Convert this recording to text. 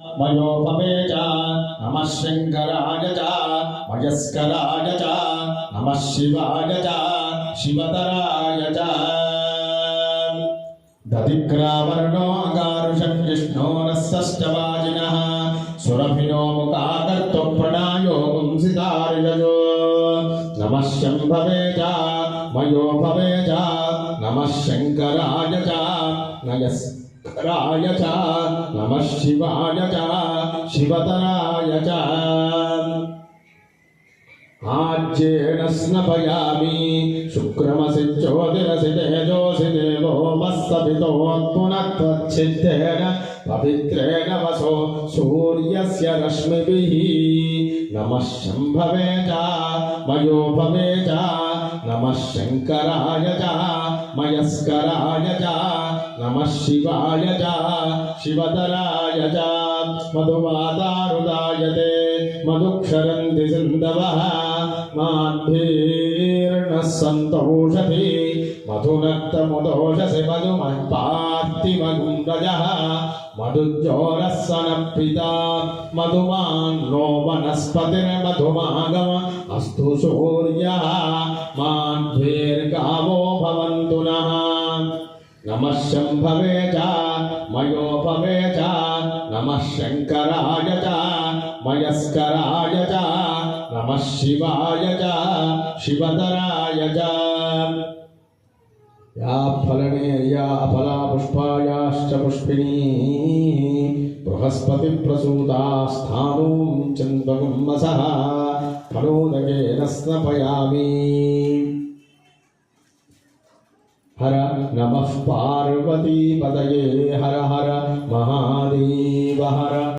మయోపమే చ నమ శంకరాయ చ వయస్కరాయ చ నమ శివాయ చ శివతరాయ చ దదిగ్రావర్ణోగారుషం విష్ణోరస్సష్టవాజిన సురభినో ముఖాకర్తు ప్రణాయో ముంసితార్యజో నమ శంభవే చ మయోభవే చ నమ శంకరాయ చ రాయ చ నమ శివాయ చ శివతరాయ చ. ఆజ్యేణ స్నపయామి శుక్రమసి జ్యోతిరసి తేజోసి దేవో మస్సపితోత్పునక్వచ్చిత్తేన పవిత్రేణ వసో సూర్యస్య రశ్మిభిః. నమః శంభవే చ మయోపవే చ. నమ శంకరాయ మయస్కరాయ నమ శివాయ శివతరాయ మధువాదారుదాయ మధుక్షరంతి సింధవ మాధ్యే सन्तोषति मधुनक्तमुदोषसि मधुमत्पार्थिवगुण्डजः मधुज्योरः सनप्रिता मधुमान्नो वनस्पतिर्मधुमागम अस्तु सूर्यः माध्वीर्गावो भवन्तु नः नमः शम्भवे च मयोपवे च नमः शङ्कराय च मयस्कराय च नमः शिवाय शिवतराय या फलने या फला पुष्पायाश्च पुष्पिणी बृहस्पतिप्रसूता स्थाणुं चन्द्रगुम्मसः फलोदकेन स्नपयामि। हर नमः पार्वतीपतये, हर हर महादेव, हर